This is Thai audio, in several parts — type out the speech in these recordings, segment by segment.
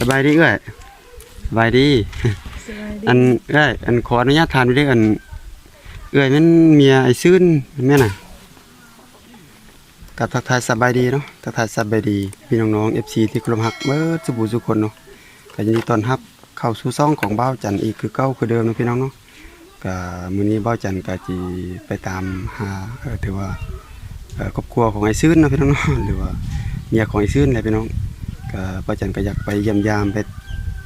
สบายดีเอ้ยสบายดีสบายดี อันเอ้ยอันขออนุญาตถามด้วยอันเอ้ยมันเมียไอ้ซื่นแม่น่ะกับทักทายสบายดีเนาะทักทายสบายดีพี่น้องๆ FC ที่เคารพรักเบิดสุบูสุคนเนาะก็ยินดีต้อนรับเข้าสู่ซ่องของบ้าวจันทร์อีกคือเก่าคือเดิมเนาะพี่น้องเนาะก็มื้อนี้บ้าวจันทร์ก็สิไปตามหาเอ่อถือว่าเอ่อครอบครัวของไอ้ซื่นเนาะพี่น้องเนาะหรือว่าเมียของไอ้ซื่นแหละพี่น้อง ก็บ้าจันก็อยากไปเยี่ยมยามไป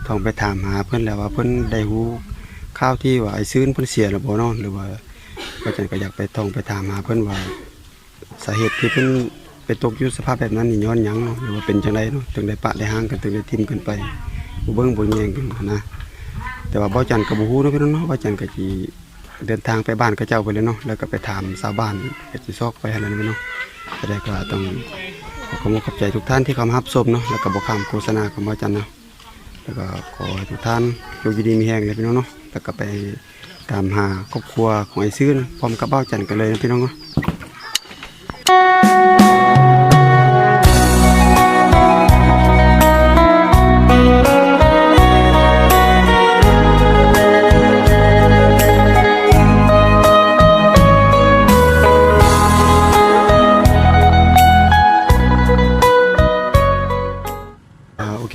ท่องไปถามหาเพิ่อนแล้วว่าเพิ่อนได้ฮู้ข่าวที่ว่าไอ้ซื่นเพิ่อนเสียแล้วบ่นาะหรือว่าก็จังก็อยากไปท่องไปถามหาเพิ่อนว่าสาเหตุที่เพิ่อนไปตกอยู่สภาพแบบนั้นนี่ย้อนยังเนาะหรือว่าเป็นจังไดเนาะถึงได้ปะได้ห่างกันถึงได้ทิมกันไปบ่เบิ่งบ่แย่งกันนะ แต่ว่าบ่จันก็บ่ฮู้เนาะพี่น้องเนาะบ่จันก็สิเดินทางไปบ้านเขาเจ้าไปเลยเนาะแล้วก็ไปถามชาวบ้านก็สิซอกไปหั่นนั่นเนาะก็ได้ก็ต้อง คุณขอบใจทุกท่านที่เข้ามารับชมเนาะแล้วก็บ่ข้ามโฆษณาของบ่จันเนาะแล้วก็ขอให้ทุกท่านอยู่ดีมีแหงเลยพี่น้องเนาะแล้วก็ไปตามหาครอบครัวของไอ้ซื่นพร้อมกับเบ้าจันกันเลยนะพี่น้องเนาะ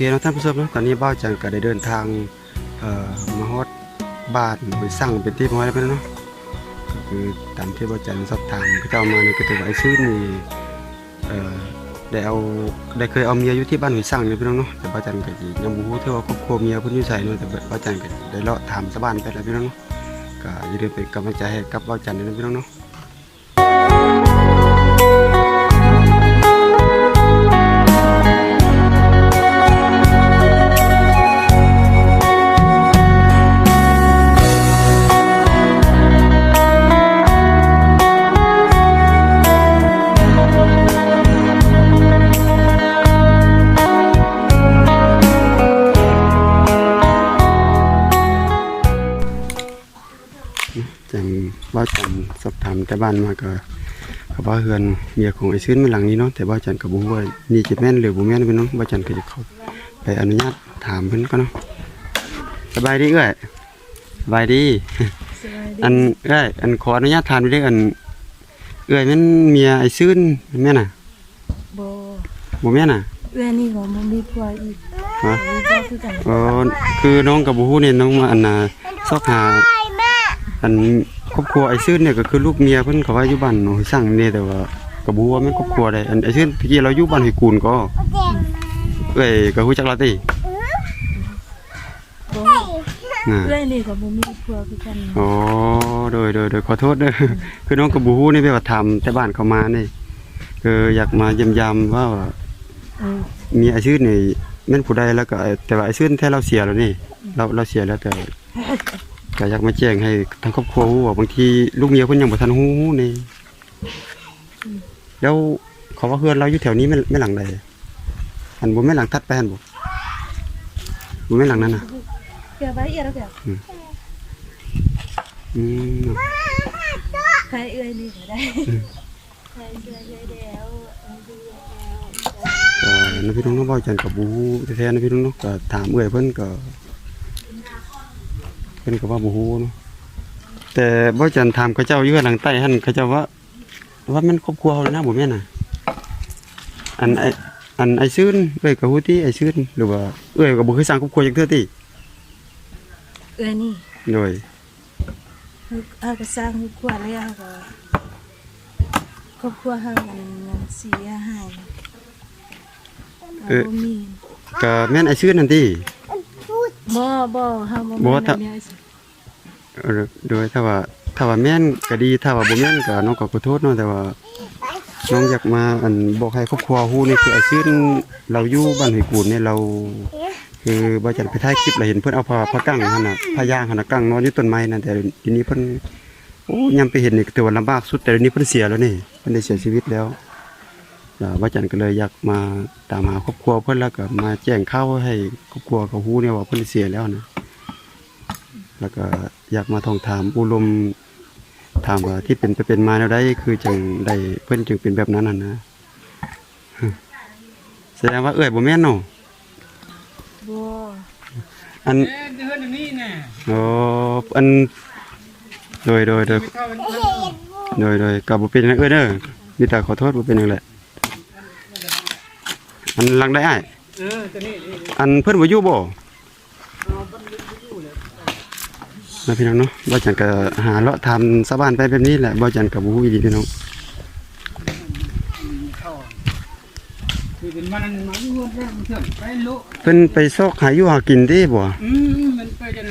เคนะท่านผู้ชมนะตอนนี้บ้าจันก็ได้เดินทางมาฮอดบ้านไปสั่งเป็นที่พร้อแล้วพี่น้องเนาะก็คือตามที่บ้าจันสอบถามเขาเจ้ามาเนี่ยก็ถือว่าไอ้ซื่นนี่ได้เอาได้เคยเอาเมียอยู่ที่บ้านหอยสั่งอยู่พี่น้องเนาะแต่เบ้าจันก็สิยังบ่ฮู้เท่าว่าครอบครัวเมียเพิ่นอยู่ไสเนาะแต่เบ้าจันก็ได้เลาะถามชาวบ้านไปแล้วพี่น้องเนาะก็อย่าลืมเป็นกำลังใจให้กับเบ้าจันด้วยนะพี่น้องเนาะ แต่บ้านมาก็เขาว่าเฮือนเมียของไอ้ซื่นมันหลังนี้เนาะแต่ว่าจันก็บ่ฮู้ว่านี่จะแม่นหรือบ่แม่นพี่น้องว่าจันก็จะเข้าไปอนุญาตถามเพิ่นก็เนาะสบายดีเอ้ยสบายดีสบายดี อันเอ้ยอันขออนุญาตถามด้วยอันเอ้ยแม่นเมียไอ้ซื่นแม่นน่ะบ่บ่แม่นน่ะเอื้อนี่ก็บ่มีผัวอีกฮะมีผัวคือกันอ๋อคือน้องกับบ่ฮู้เนี่ยน้องมาอันน่ะซอกหา อันครอบครัวไอ้ซื่นเนี่ยก็คือลูกเมียเพิ่นเขาว่าอยู่บ้านหนองห้วยสั่งนี่แต่ว่าก็บ่ฮู้ว่าแม่นครอบครัวใดอันไอ้ซื่นตะกี้เราอยู่บ้านห้วยกูนก็เอ้ยก็ฮู้จักเราติบ่น่ะเอื้อนี่ก็บ่มีผัวคือกันอ๋อโดยโดยโดยขอโทษเด้อคือน้องก็บ่ฮู้นี่ไปว่าถามแต่บ้านเขามานี่คืออยากมาเยี่ยมยามว่าเออมีไอ้ซื่นนี่แม่นผู้ใดแล้วก็ไอ้แต่ว่าไอ้ซื่นแท้เราเสียแล้วนี่ เราเราเสียแล้วแต่ ก็อยากมาแจ้งให้ทางครอบครัวฮู้ว่าบางทีลูกเมียเพิ่นยังบ่ทันฮู้นี่แล้วเขาว่าเฮือนเราอยู่แถวนี้แม่นแม่นหลังใดอันบ่แม่นหลังทัดไปหั่นบ่บ่แม่นหลังนั้นน่ะเกี่ยวไปเอียแล้วเกี่ยวอืมใครเอื้อนี่ก็ได้ใครเอื้อได้แล้วเอาดูแล้วก็นะพี่น้องเนาะบ่จันก็บ่ฮู้แท้ๆนะพี่น้องเนาะก็ถามเอื้อยเพิ่นก็ เพิ่นก็ว่าบ่ฮู้เนาะแต่บ่จันถามเขาเจ้าอยู่หลังใต้หั่นเขาเจ้าว่า ว่ามันครอบครัวเขาเลยนะบ่แม่นน่ะ อันไออันไอซื่นเอ้ยก็ฮู้ติไอซื่นหรือว่าเอ้ยก็บ่เคยสร้างครอบครัวจักเทื่อติเอื้อนี่โดยเฮาก็สร้างครอบครัวแล้วก็ครอบครัวเฮามันมันเสียหายเอาบ่มีก็แม่นไอซื่นนั่นติ บ่บ่เฮาบ่บ่มีถ้าแนวเออโดยถ้าว่าถ้าว่าแม่นก็ดีถ้าว่าบ่แม่นก็น้องก็ขอโทษเนาะแต่ว่าน้องอยากมาอันบอกให้ครอบครัวฮู้นี่คือไอซื่นเราอยู่บ้านห้วยกูนเนี่ยเรา คือบ่จันไปถ่ายคลิปแล้วเห็นเพิ่นเอาผ้าผ้ากั้งหั่นน่ะผ้าย่างหั่นน่ะกั้งนอนอยู่ต้นไม้นั่นแต่ทีนี้เพิ่นโอ้ยามไปเห็นนี่ก็ถือว่าลำบากสุดแต่เดี๋ยวนี้เพิ่นเสียแล้วนี่เพิ่นได้เสียชีวิตแล้ว อ่าบ่จันก็เลยอยากมาตามหาครอบครัวเพิ่นแล้วก็มาแจ้งข่าวให้ครอบครัวเขาฮู้เนี่ยว่าเพิ่นเสียแล้วนะแล้วก็อยากมาท่องถามอุลมถามว่าที่เป็นไปเป็นมาแนวใดคือจังได้เพิ่นจึงเป็นแบบนั้นน่ะนะแสดงว่าเอ้ยบ่แม่นเนาะบ่อันเอ๊ะเดือนอย่างนี้แน่โอ้อันโดยโดยโดยไม่เท่ากันโดยโดยก็บ่เป็นหยังเอ้ยเด้อมีแต่ขอโทษบ่เป็นหยังแหละ อันลังได้อ้ายเออตัวนี้นี่อันเพิ่นบ่อยู่บ่นะพี่น้องเนาะบ่จันก็หาเลาะทำชาวบ้านไปแบบนี้แหละบ่จันก็บ่ฮู้อีหลีพี่น้องเข้าคือเป็นมันมันรวมแล้วมันเถื่อนไปโลเพิ่นไปซอกหาอยู่หากินเด้บ่อืมมันไปจน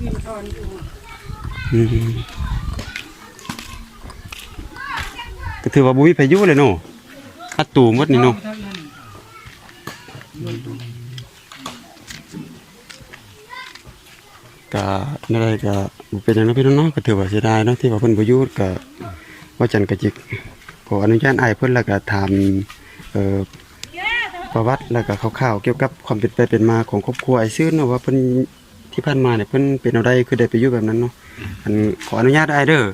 นี่มันทอนอยู่อืมก็ถือว่าบ่มีพายุเลยเนาะอัดตูหมดนี่เนาะ เก็นั่นเลยก็เป็นหยังเนาะพี่น้องก็ถือว่าเสียดายเนาะที่ว่าเพิ่นบ่อยู่ก็ว่าจันก็จิกขออนุญาตไอ้เพิ่นแล้วก็ถามประวัติแล้วก็คร่าวๆเกี่ยวกับความเป็นไปเป็นมาของครอบครัวไอ้ซื่นเนาะว่าเพิ่นที่ผ่านมาเนี่ยเพิ่นเป็นอาได้คือได้ไปอยู่แบบนั้นเนาะอันขออนุญาตไอ้เด้อ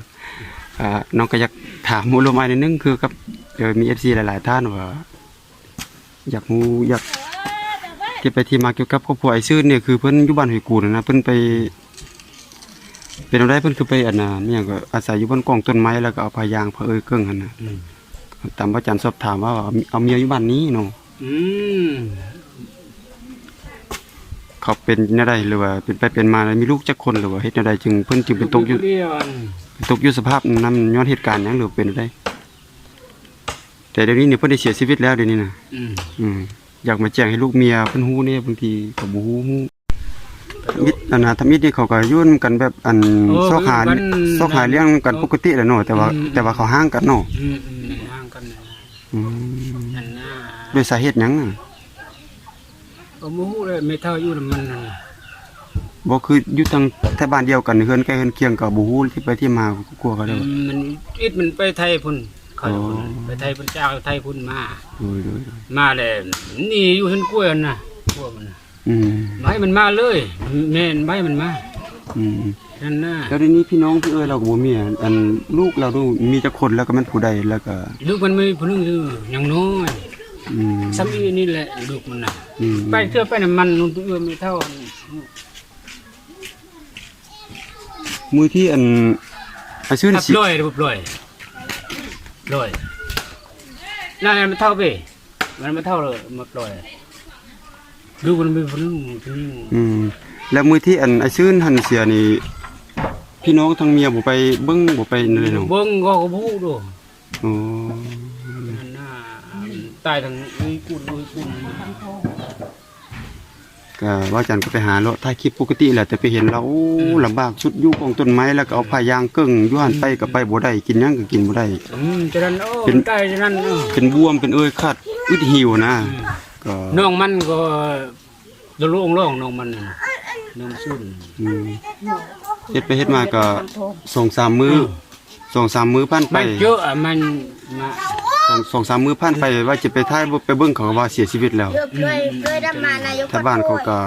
อ่าน้องก็อยากถามมูลมอ้ายนิดนึงคือกับเอ่อมีหลายๆท่านว่าอยากรู้อยาก ที่ไปที่มาเกี่ยวกับครอบครัวไอ้ซื่นเนี่ยคือเพิ่นอยู่บ้านห้วยกูนนนะเพิ่นไป เป็นอะไรเพิ่นคือไปอันน่ะมีหยังก็อาศัยอยู่บนกองต้นไม้แล้วก็เอาพายางพาเอ้ยเกิ้งหั่นน่ะตามพระอาจารย์สอบถามว่าเอาเอาเมียอยู่บ้านนี้เนาะอืมเขาเป็นแนวใดหรือว่าเป็นไปเป็นมาแล้วมีลูกจักคนหรือว่าเฮ็ดแนวใดจึงเพิ่นจึงเป็นตกอยู่เดียวอันตกอยู่สภาพนั้นย้อนเหตุการณ์หยังหรือเป็นอะไรแต่เดี๋ยวนี้เนี่ยเพิ่นได้เสียชีวิตแล้วเดี๋ยวนี้น่ะอืม อืม อยากมาแจ้งให้ลูกเมียเพิ่นฮู้เนี่ยบางทีก็บ่ฮู้ฮู้มิตรอันน่ะทำมิตรนี่เขาก็ยุ่นกันแบบอันซอกหาซอกหาเลี้ยงกันปกติแหละเนาะแต่ว่าแต่ว่าเขาห่างกันเนาะอืมอืมห่างกันนะอืมนั่นนะด้วยสาเหตุหยังน่ะก็มู้เลยไม่เท่าอยู่นำมันนั่นน่ะบ่คืออยู่ทางแถวบ้านเดียวกันเฮือนใกล้เฮือนเคียงก็บ่ฮู้ที่ไปที่มาก็กลัวก็อืได้มว่ามันอิดมันไปไทยพุ่น เขาอ๋อไปไทยพุ่นเจ้าไทยพุ่นมาโดยโดยมาเลยนี่อยู่เห็นกล้วยนั่นน่ะกล้วยมันน่ะอืมไม้มันมาเลยแม่นไม้มันมาอืมนั่นน่ะแล้วทีนี้พี่น้องพี่เอ้ยเราก็บ่มีอะอันลูกเราดูมีจักคนแล้วก็มันผู้ใดแล้วก็ ลูกมันไม่ผู้หนึงอยู่ยังน้อยอืมซ้ำอีนี่แหละลูกมันน่ะ อืมไปเชื่อไปน้ำมันนุ่นตัวเอื้อไม่เท่าอันมือที่อันอาชื่อทับสิลอยระบบลอย ลอยนั่นมันเท่าไปมันไม่เท่าเลยมันลอยลูกมันไม่ผู้หนึงผู้หนึงอืมแล้วมือที่อันอาชื่อหันเสียนี่ พี่น้องทางเมียบ่ไปเบิ่งบ่ไปนั่นเลยเนาะเบิ้งก็กระบูดูอ๋อนั่นน่ะตายทางอุ้ย กุดอุ้ยกุดก็ว่าจันก็ไปหาเลาะถ่ายคลิปปกติแหละแต่ไปเห็นเราโอ้ลำบากสุดอยู่กองต้นไม้แล้วก็เอาผ้ายางเกิ้งอยู่หันไปก็ไปบ่ได้กินหยังก็กินบ่ได้ อืมจะนั้นโอ้เป็นตายจะนั้นเออเป็นบวมเป็นเอ้ยคัดอึดหิวนะก็น้องมันก็ตะลุงร้องน้องมันน่ะน้องซุ่นอืมเฮ็ดไปเฮ็ดมาก็สองสามมื้อสองสามมื้อผ่านไปมันเยอะอะมันมา สองสองสามมื้อผ่านไปว่าจะไปถ่ายบ่ไปเบิ่งเขาก็ว่าเสียชีวิตแล้วเกือบเลยเลยดำมานายกถ้าบ้านเขาก็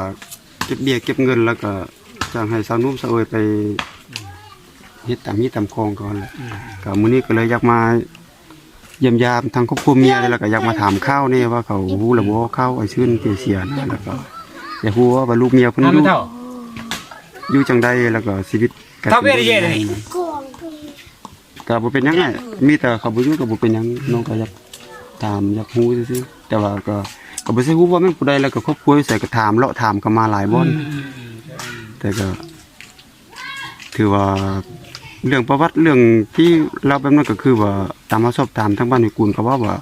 เก็บเบี้ยเก็บเงินแล้วก็จ้างให้สาวนุ่มสาวเอ้ยไปเฮ็ดตามมีตามคองก่อนแหละก็มื้อนี้ก็เลยอยากมาเยี่ยมยามทางครอบครัวเมียแล้วก็อยากมาถามข้าวนี่ว่าเขาฮู้แล้วบ่ข้าวไอ้ชื่นที่เสียนะแล้วก็อยากฮู้ว่าลูกเมียเพิ่นทำอไม่ยู่เท่าอยู่จังใดแล้วก็ชีวิตก็เท่าเบี้ยได้เยอะเลยก็ บ่เป็นหยังไงมีแต่เขาบ่อยู่ก็บ่เป็นหยังน้องก็อยากถามอยากฮู้ซื่อๆแต่ว่าก็ก็บ่ใช่ฮู้ว่าแม่นผู้ใดแล้วก็ครอบครัวอยู่ไสก็ถามเลาะถามกันมาหลายบ่อนแต่ก็ ถือว่าเรื่องประวัติเรื่องที่เราแบบนั้นก็คือว่าตามมาสอบถามทั้งบ้านในกุลก็ว่าว่า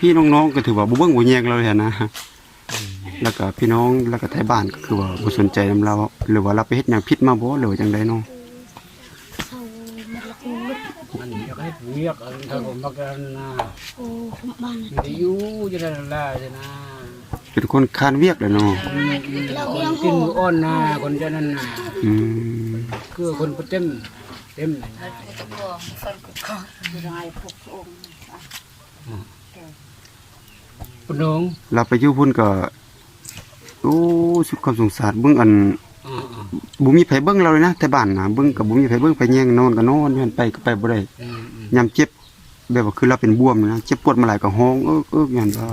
พี่ๆน้องๆก็ถือว่าบ่เบิ่งบ่แยงเราเลยอะนะแล้วก็พี่น้องแล้วก็ไทยบ้านก็คือว่าบ่สนใจนำเราหรือว่าเราไปเฮ็ดหยังผิดมาบ่หรือว่าจังไดเนาะ มันอยากให้เวียกอะไรถ้าผมมากันนะโอ้ผมบ้านมันจะอยู่จะได้ละจะนะเป็นคนคานเวียกแหละเนาะคนกินมืออ่อนนะคนจะนั่นนะอืมคือคนเต็มเต็มปนงเราไปอยู่พุ่นก็โอ้สุดความสงสารเบิ่งอัน บ่มีไผเบิ่งเราเลยนะแต่บ้านน่ะเบิ่งก็บ่มีไผเบิ่งไปแย่งนอนก็นอนอยู่หั่นไปก็ไปบ่ได้ๆอืมอืมยามเจ็บแบบว่าคือเราเป็นบวมนะเจ็บปวดมาหลายก็ห้องเอิกเอิกอย่างว่า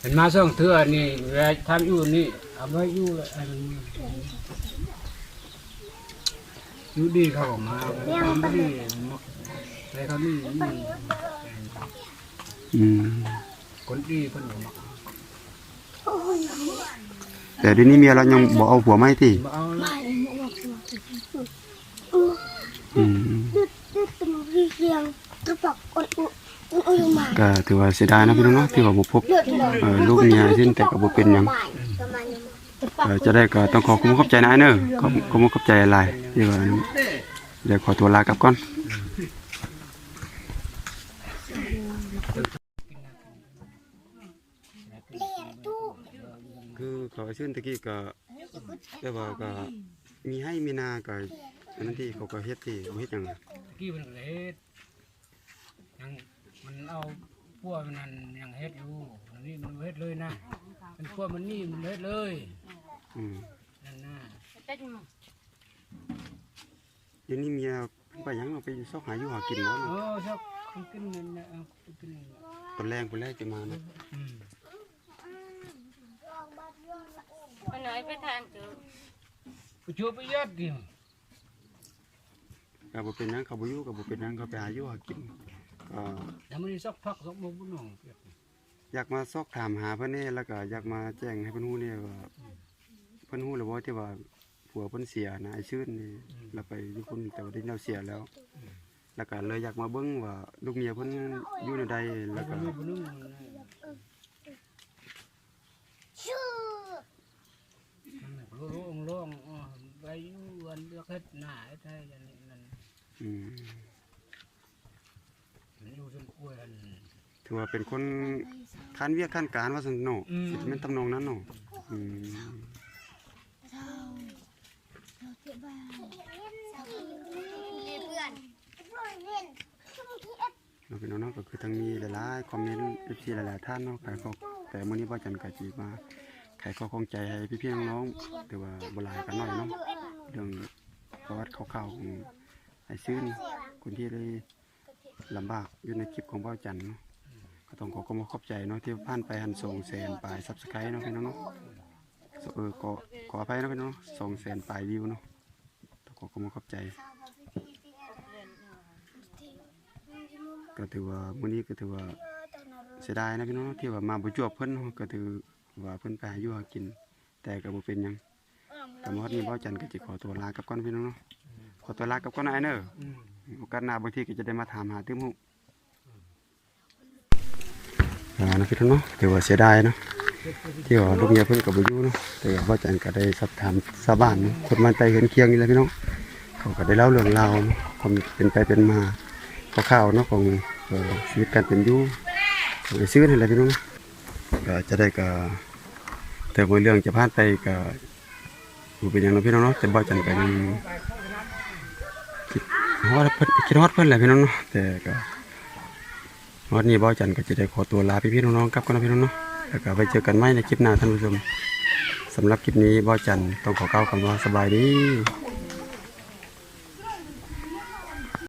เป็นมาส่องเทื่อนี่เวลาทำอยู่นี่เอาไว้อยู่เลยอันนี้อยู่ดีเขาก็มาทำไม่ดีมักอะไรเขานี่นี่อืมคนดีเพิ่นบ่มัก แต่เดี๋ยวนี้เมียเรายังบ่เอาผัวมาให้ติบ่เอาละอืมดึดดึดตึงพี่เสียงกระปักอุ่นอุ่นอุ่นมาก็ถือว่าเสียดายนะพี่น้องเนาะที่ว่าบ่พบเอ่อลูกเมียสิ้นแต่ก็บ่เป็นหยังเอ่อจะได้ก็ต้องขอขอบคุณขอบใจนายเนอะขอบขอบคุณขอบใจหลายที่ว่าเดี๋ยวขอตัวลากลับก่อน เลี้ยตู้ คือเขาชื่นตะกี้ก็แต่ว่าก็มีให้มีนาก็อันนั้นที่เขาก็เฮ็ดที่เขาเฮ็ดหยังตะกี้มันก็เฮ็ดยังมันเอาพวกมันนั่นยังเฮ็ดอยู่อันนี้มันเฮ็ดเลยนะมันพวกมันนี่มันเฮ็ดเลยอืมนั่นน่ะเดี๋ยวนี้เมียไปหยังเอาไปซอกหาอยู่หากินบ่โอ้เนาะชอบกินนั่นน่ะเอากินนั่นน่ะตอนแรงพุ่นแรกจะมานะอืม มันน้อยไปทานเจอไปช่วยไปยัดดิก็บ่เป็นหยังเขาบ่อยู่ก็บ่เป็นหยังเขาไปหาอยู่หากินก็แล้วมันนี่สักพักสักโมงบ่น้องเปียกอยากมาซอกถามหาเพิ่นนี่แล้วก็อยากมาแจ้งให้เพิ่นฮู้นี่ว่าเพิ่นฮู้แล้วบ่ที่ว่าผัวเพิ่นเสียนะไอ้ชื่นนี่แล้วไปอยู่พุ่นแต่ว่าได้แนวเสียแล้ว แล้วก็เลยอยากมาเบิ่งว่าลูกเมียเพิ่นอยู่ในใดแล้วก็ มีบ่นึงชื่ นั่นน่ะโล่งๆโล่งๆอ๋อไปอยู่อันเลือกเฮ็ดหน้าเฮ็ดให้อันนี้นั่นอืมมันอยู่จนกล้วยอันถือว่าเป็นคนคันเวียกคันการว่าซั่นเนาะอืมสิเป็นทำนองนั้นเนาะอืมมีเพื่อนเพื่อนเล่นช่วงที่เอ็ดเนาะพี่น้องเนาะก็คือทั้งมีหลายๆคอมเมนต์ FC หลายๆท่านเนาะขายข้อแต่มื้อนี้บ่จันก็สิมาไขข้อข้องใจให้พี่ๆน้องๆแต่ว่าบลายกันหน่อยเนาะเรื่องประวัติคร่าวๆของไอ้ซื่นคนที่ได้ลำบากอยู่ในคลิปของบ่จันเนาะก็ต้องขอขอบคุณขอบใจเนาะที่ผ่านไปหันส่งแสนปลาย Subscribe เนาะพี่น้องเนาะเออขอขออภัยเนาะพี่น้องส่งแสนปลายวิวเนาะต้องขอขอบคุณขอบใจก็ถือว่ามื้อนี้ก็ถือว่าเสียดายนะพี่น้องที่ว่ามาบ่จวบเพิ่นเนาะก็ถือ ว่าเพิ่นไปยู่หากิน แต่ก็บ่เป็นหยังแต่หมดนี้บ่จันก็สิขอตัวลากับก่อนพี่น้องเนาะขอตัวลากับก่อนไอเด้ออืมโอกาสหน้าบางทีก็จะได้มาถามหาตื้มหูอ่านะพี่น้องเนาะถือว่าเสียดายเนาะที่ว่าลูกเมียเพิ่นก็บ่อยู่เนาะแต่ว่าบ่จันก็ได้สอบถามชาวบ้านคนบ้านใกล้เฮือนเคียงนี่แหละพี่น้องเขาก็ได้เล่าเรื่องราวความเป็นไปเป็นมาคร่าวเนาะของชีวิตการเป็นอยู่งไอ้ซื้อนี่แหละพี่น้อง ก็จะได้ก็แต่ว่าเรื่องจะผ่านไปก็บ่เป็นหยังเนาะพี่น้องเนาะแต่บ่จันก็ยังฮอดเพิ่นคิดฮอดเพิ่นแหละพี่น้องเนาะแต่ก็ฮอดนี้บ่จันก็จะได้ขอตัวลาพี่ๆน้องๆกลับก่อนนะพี่น้องเนาะแล้วก็ไปเจอกันใหม่ในคลิปหน้าท่านผู้ชมสำหรับคลิปนี้บ่จันต้องขอกล่าวคำว่าสบายดี